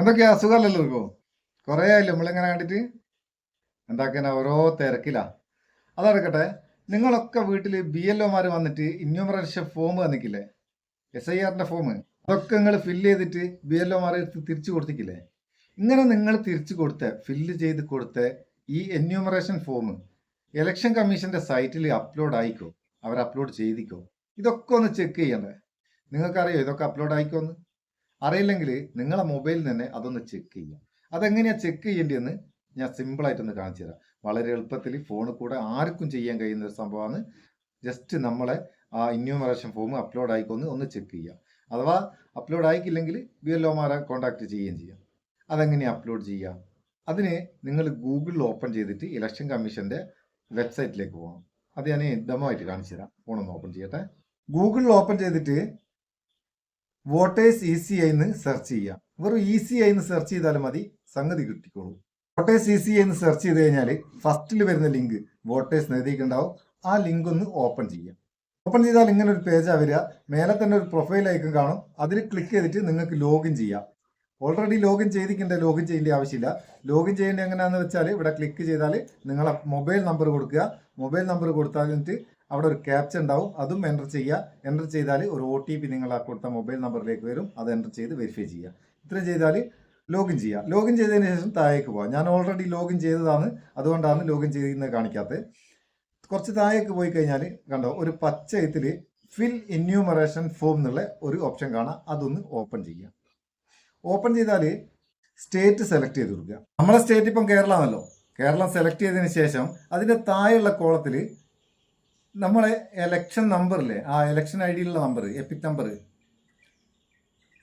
എന്തൊക്കെയാ? അസുഖമല്ലല്ലോ ഇപ്പോ കുറേ ആയില്ലേ നമ്മളിങ്ങനെ കണ്ടിട്ട്? എന്താക്കാൻ ഓരോ തിരക്കിലാ. അതടക്കട്ടെ നിങ്ങളൊക്കെ വീട്ടിൽ ബി എൽ ഒമാർ വന്നിട്ട് ഇന്യൂമറേഷൻ ഫോം തന്നിക്കില്ലേ? എസ് ഐ ആറിന്റെ ഫോം അതൊക്കെ നിങ്ങൾ ഫില്ല് ചെയ്തിട്ട് ബി എൽ ഒമാർ തിരിച്ചു കൊടുത്തിക്കില്ലേ? ഇങ്ങനെ നിങ്ങൾ തിരിച്ചു കൊടുത്ത ഫില്ല് ചെയ്ത് കൊടുത്ത ഈ എന്യൂമറേഷൻ ഫോം ഇലക്ഷൻ കമ്മീഷന്റെ സൈറ്റിൽ അപ്ലോഡ് ആയിക്കോ? അവർ അപ്ലോഡ് ചെയ്തിക്കോ? ഇതൊക്കെ ഒന്ന് ചെക്ക് ചെയ്യണ്ടേ? നിങ്ങൾക്കറിയോ ഇതൊക്കെ അപ്ലോഡ് ആയിക്കോന്ന്? അറിയില്ലെങ്കിൽ നിങ്ങളെ മൊബൈലിൽ തന്നെ അതൊന്ന് ചെക്ക് ചെയ്യാം. അതെങ്ങനെയാണ് ചെക്ക് ചെയ്യേണ്ടതെന്ന് ഞാൻ സിമ്പിളായിട്ടൊന്ന് കാണിച്ചു തരാം. വളരെ എളുപ്പത്തിൽ ഫോണിൽ കൂടെ ആർക്കും ചെയ്യാൻ കഴിയുന്ന ഒരു സംഭവമാണ്. ജസ്റ്റ് നമ്മളെ ആ ഇന്യൂമറേഷൻ ഫോം അപ്ലോഡ് ആയിക്കൊന്ന് ഒന്ന് ചെക്ക് ചെയ്യാം. അഥവാ അപ്ലോഡ് ആയിക്കില്ലെങ്കിൽ ബി എൽ ഒമാരെ കോൺടാക്ട് ചെയ്യുകയും ചെയ്യാം. അതെങ്ങനെ അപ്ലോഡ് ചെയ്യാം? അതിന് നിങ്ങൾ ഗൂഗിളിൽ ഓപ്പൺ ചെയ്തിട്ട് ഇലക്ഷൻ കമ്മീഷന്റെ വെബ്സൈറ്റിലേക്ക് പോകണം. അത് ഞാൻ ഇതമായിട്ട് കാണിച്ചു തരാം. ഫോണൊന്ന് ഓപ്പൺ ചെയ്യട്ടെ. ഗൂഗിളിൽ ഓപ്പൺ ചെയ്തിട്ട് വോട്ടേഴ്സ് ഈസി എന്ന് സെർച്ച് ചെയ്യാം. വെറും ഈസി എന്ന് സെർച്ച് ചെയ്താലും മതി സംഗതി കിട്ടിക്കോളൂ. വോട്ടേഴ്സ് ഈസി എന്ന് സെർച്ച് ചെയ്ത് കഴിഞ്ഞാൽ ഫസ്റ്റിൽ വരുന്ന ലിങ്ക് വോട്ടേഴ്സ് നേടിയിട്ടുണ്ടാവും ആ ലിങ്ക് ഒന്ന് ഓപ്പൺ ചെയ്യാം. ഓപ്പൺ ചെയ്താൽ ഇങ്ങനെ ഒരു പേജാ വരിക. മേലെ തന്നെ ഒരു പ്രൊഫൈൽ ഐക്കൺ കാണും. അതിൽ ക്ലിക്ക് ചെയ്തിട്ട് നിങ്ങൾക്ക് ലോഗിൻ ചെയ്യാം. ഓൾറെഡി ലോഗിൻ ചെയ്തിട്ടുണ്ട് ലോഗിൻ ചെയ്യേണ്ട ആവശ്യമില്ല. ലോഗിൻ ചെയ്യേണ്ടത് എങ്ങനെയാണെന്ന് വെച്ചാൽ ഇവിടെ ക്ലിക്ക് ചെയ്താൽ നിങ്ങളെ മൊബൈൽ നമ്പർ കൊടുക്കുക. മൊബൈൽ നമ്പർ കൊടുത്താലിട്ട് അവിടെ ഒരു ക്യാപ്ച ഉണ്ടാവും. അതും എന്റർ ചെയ്യുക. എന്റർ ചെയ്താൽ ഒരു ഒ ടി പി നിങ്ങൾ ആ കൊടുത്ത മൊബൈൽ നമ്പറിലേക്ക് വരും. അത് എന്റർ ചെയ്ത് വെരിഫൈ ചെയ്യുക. ഇത്രയും ചെയ്താൽ ലോഗിൻ ചെയ്യുക. ലോഗിൻ ചെയ്തതിന് ശേഷം താഴേക്ക് പോകാം ഞാൻ ഓൾറെഡി ലോഗിൻ ചെയ്തതാണ്. അതുകൊണ്ടാണ് ലോഗിൻ ചെയ്യുന്നത് കാണിക്കാത്തത് കുറച്ച് താഴേക്ക് പോയി കഴിഞ്ഞാൽ കണ്ടോ ഒരു പച്ച ഇതിൽ ഫിൽ ഇന്യൂമറേഷൻ ഫോം എന്നുള്ള ഒരു ഓപ്ഷൻ കാണാം. അതൊന്ന് ഓപ്പൺ ചെയ്യാം ഓപ്പൺ ചെയ്താൽ സ്റ്റേറ്റ് സെലക്ട് ചെയ്ത് കൊടുക്കുക. നമ്മളെ സ്റ്റേറ്റ് ഇപ്പം കേരളമാണല്ലോ കേരളം സെലക്ട് ചെയ്തതിന് ശേഷം അതിന്റെ താഴെയുള്ള കോളത്തിൽ നമ്മളെ എലക്ഷൻ നമ്പറില്ലേ ആ എലക്ഷൻ ഐ ഡിയിലുള്ള നമ്പർ എപ്പിക് നമ്പർ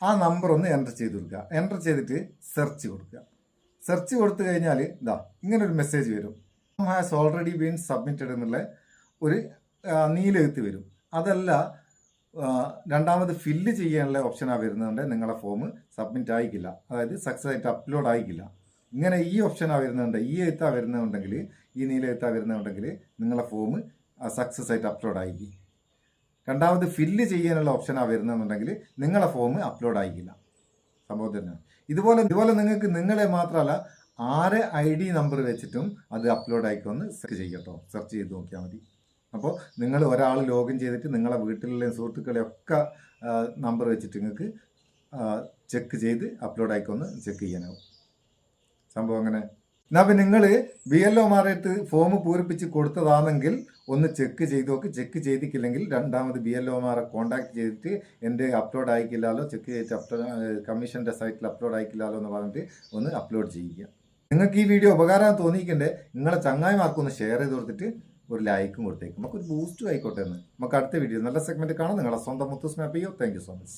ആ നമ്പർ ഒന്ന് എന്റർ ചെയ്ത് കൊടുക്കുക. എന്റർ ചെയ്തിട്ട് സെർച്ച് കൊടുക്കുക. സെർച്ച് കൊടുത്തു കഴിഞ്ഞാൽ ഇതാ ഇങ്ങനെ ഒരു മെസ്സേജ് വരും ഹാസ് ഓൾറെഡി ബീൻ സബ്മിറ്റഡ് എന്നുള്ള ഒരു നീലെഴുത്ത് വരും. അതല്ല രണ്ടാമത് ഫില്ല് ചെയ്യാനുള്ള ഓപ്ഷനാണ് വരുന്നതുകൊണ്ട് നിങ്ങളുടെ ഫോം സബ്മിറ്റ് ആയിക്കില്ല. അതായത് സക്സസ് ആയിട്ട് അപ്ലോഡ് ആയിക്കില്ല. ഇങ്ങനെ ഈ ഓപ്ഷനാണ് വരുന്നുണ്ട് ഈ എഴുത്താണ് വരുന്നുണ്ടെങ്കിൽ ഈ നീല എഴുത്താണ് വരുന്നുണ്ടെങ്കിൽ നിങ്ങളുടെ ഫോം സക്സസ് ആയിട്ട് അപ്ലോഡ് ആയി രണ്ടാമത് ഫില്ല് ചെയ്യാനുള്ള ഓപ്ഷനാണ് വരുന്നതെന്നുണ്ടെങ്കിൽ നിങ്ങളെ ഫോം അപ്ലോഡ് ആയിക്കില്ല. സംഭവം തന്നെ. ഇതുപോലെ ഇതുപോലെ നിങ്ങൾക്ക് നിങ്ങളെ മാത്രമല്ല ആരെ ഐ ഡി നമ്പർ വെച്ചിട്ടും അത് അപ്ലോഡ് ആയിക്കൊന്ന് സെർച്ച് ചെയ്യട്ടോ സെർച്ച് ചെയ്ത് നോക്കിയാൽ മതി. അപ്പോൾ നിങ്ങൾ ഒരാൾ ലോഗിൻ ചെയ്തിട്ട് നിങ്ങളെ വീട്ടിലുള്ള സുഹൃത്തുക്കളെ ഒക്കെ നമ്പർ വെച്ചിട്ട് നിങ്ങൾക്ക് ചെക്ക് ചെയ്ത് അപ്ലോഡ് ആയിക്കൊന്ന് ചെക്ക് ചെയ്യാനാവും. സംഭവം അങ്ങനെ. എന്നാ പിന്നെ നിങ്ങൾ ബി എൽ ഒമാരായിട്ട് ഫോം പൂരിപ്പിച്ച് കൊടുത്തതാണെങ്കിൽ ഒന്ന് ചെക്ക് ചെയ്ത് നോക്ക്. ചെക്ക് ചെയ്തിട്ടില്ലെങ്കിൽ രണ്ടാമത് ബി എൽ ഒമാരെ കോൺടാക്ട് ചെയ്തിട്ട് എന്റെ അപ്ലോഡ് ആയിക്കില്ലല്ലോ ചെക്ക് ചെയ്തിട്ട് അപ്ലോഡ് കമ്മീഷന്റെ സൈറ്റിൽ അപ്ലോഡ് ആയിക്കില്ലല്ലോ എന്ന് പറഞ്ഞിട്ട് ഒന്ന് അപ്ലോഡ് ചെയ്യുക. നിങ്ങൾക്ക് ഈ വീഡിയോ ഉപകാരം തോന്നിക്കണ്ടേ നിങ്ങളെ ചങ്ങായിമാർക്കൊന്ന് ഷെയർ ചെയ്ത് കൊടുത്തിട്ട് ഒരു ലൈക്കും കൊടുത്തേക്കും. നമുക്കൊരു ബൂസ്റ്റും ആയിക്കോട്ടെ എന്ന്. നമുക്ക് അടുത്ത വീഡിയോ നല്ല സെഗ്മെന്റ് കാണാം. നിങ്ങളെ സ്വന്തം മുത്തൂസ് മാപ്പ് ചെയ്യോ താങ്ക് സോ മച്ച്